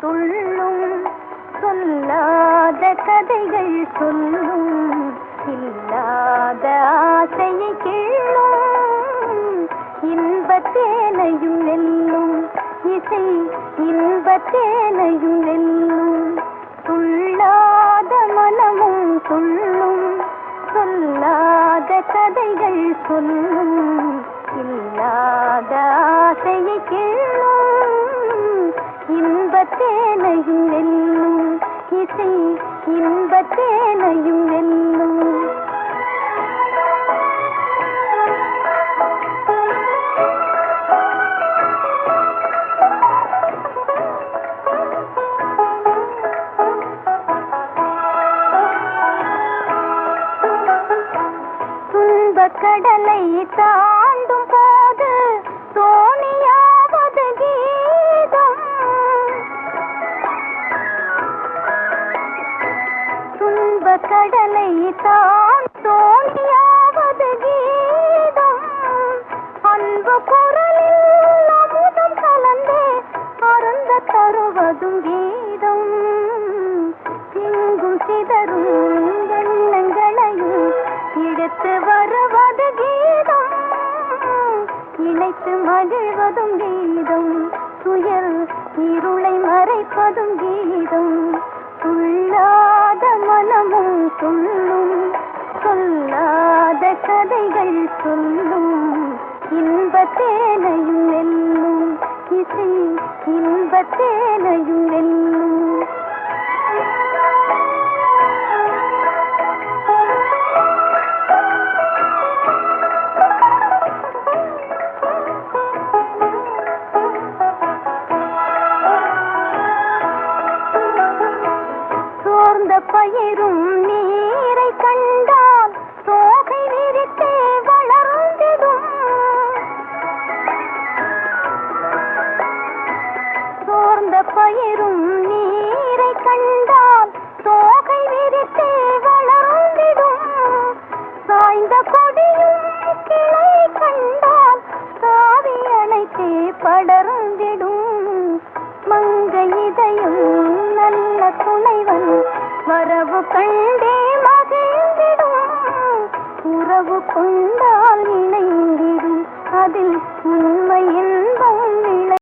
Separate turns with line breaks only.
துள்ளும் சொல்லாத கதைகள் சொல்லும் இல்லாத ஆசையை கிள்ளும் இன்பத்தேனையும் நெல்லும் இசை இன்பத்தேனையும் நெல்லும் துள்ளாத மனமும் துள்ளும் சொல்லாத கதைகள் சொல்லும் இல்லாத ஆசையை கேள் இன்பத்தேனையும் என்னும். துன்பக் கடலை தாண்டும் போது தோ தான் தோணியாவது கீதம் அன்பு குரலில் அமுதம் கலந்தே அருந்த தருவதும் கீதம் எங்கும் சிதறும் எண்ணங்களையும் எடுத்து வருவது கீதம். இணைத்து மகிழ்வதும் கீதம். துயர் இருளை மறைப்பதும் கீதம். துள்ளாத மனமும் துள்ளும் கதைகள் சொல்லும். இன்பத்தேனையும் வெல்லும். இசை இன்பத்தேனையும் வெல்லும். சோர்ந்த பயிரும் பாயிரும் நீரை கண்டால் தோகை விரித்து வளர்ந்திடும். சாய்ந்த கொடியும் கிளை கண்டால் சாவி அணைத்து படர்ந்திடும். மங்க இதயம் நல்ல துணைவன் வரவு கண்டே மகிழ்ந்திடும். உறவு கொண்டால் இணைந்திடும். அதில் உண்மையில்